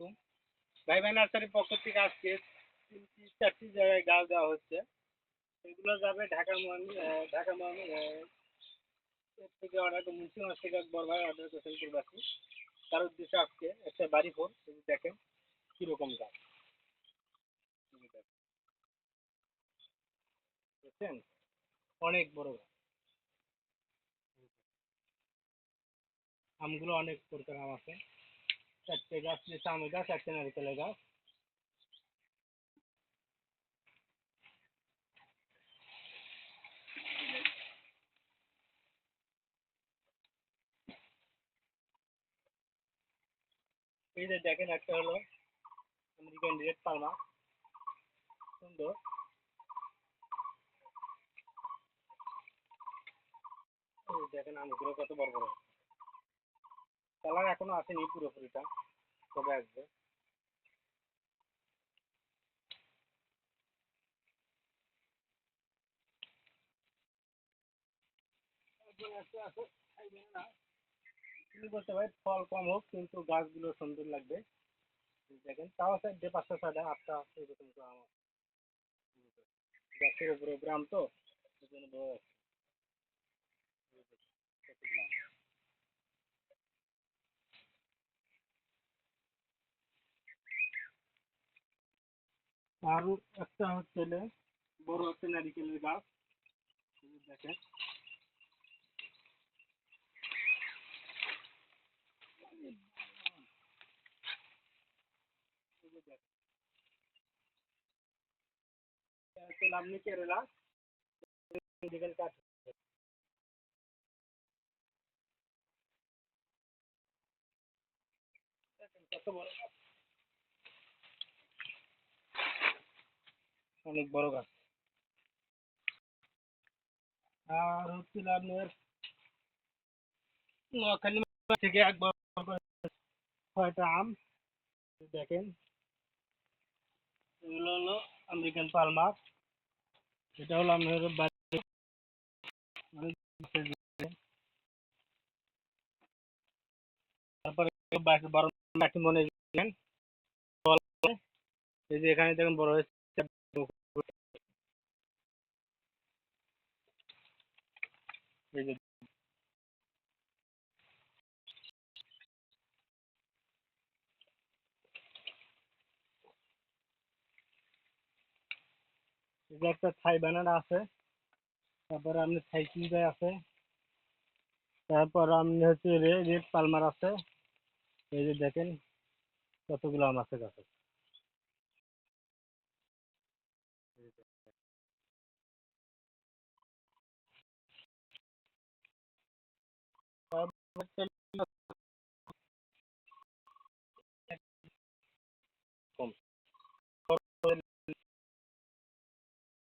আলাইকুম ভাই ভাই নার্সারির পক্ষ থেকে আজকে তিনটি চারটি জায়গায় গাছ দেওয়া হচ্ছে। এগুলো যাবে ঢাকা মহান ঢাকা মহান থেকে অর্ডার মুন্সি মাস থেকে এক বড় ভাই অর্ডার করেছেন প্রবাসী তার উদ্দেশ্যে আজকে একটা বাড়ি ফোন দেখেন কীরকম গাছ। বুঝছেন অনেক বড় গাছ। আমগুলো অনেক প্রকার আম আছে। চারটে গাছ নিচে আমের গাছ একটা নারিকেলের গাছ এই যে দেখেন একটা হলো আমেরিকান রেড পালমা সুন্দর দেখেন আমগুলো কত বড় বড় এখনও আসেনি পুরোপুরিটা, কবে আসবে। তুমি ফল কম হোক, কিন্তু গাছগুলো সুন্দর লাগবে দেখেন, তাও যে পাঁচটা ছয়টা আটটা এরকম করে আম আছে। গাছের উপরে আম তো, এই জন্য বড় আছে। এই দেখেন, কতগুলো আম। আর একটা হচ্ছে বড় একটা নারিকেলের গাছ। দেখেন। লামনি কেরালা কত বড় গাছ অনেক বড় গাছ। আর হচ্ছিল আপনার নোয়াখালী থেকে একবার ছয়টা আম? দেখেন। এগুলো হলো আমেরিকান পালমার এটা হলো আপনার। তারপরে বাকি বড় মাটি মনে এই যে এখানে দেখুন বড় হয়েছে। যে এই একটা থাই ব্যানার আছে। তারপরে আপনি থাই চিংড়ি আছে। তারপর আপনি হচ্ছে রেড পালমার আছে। এই যে দেখেন কতগুলো আম আছে গাছে। তারপর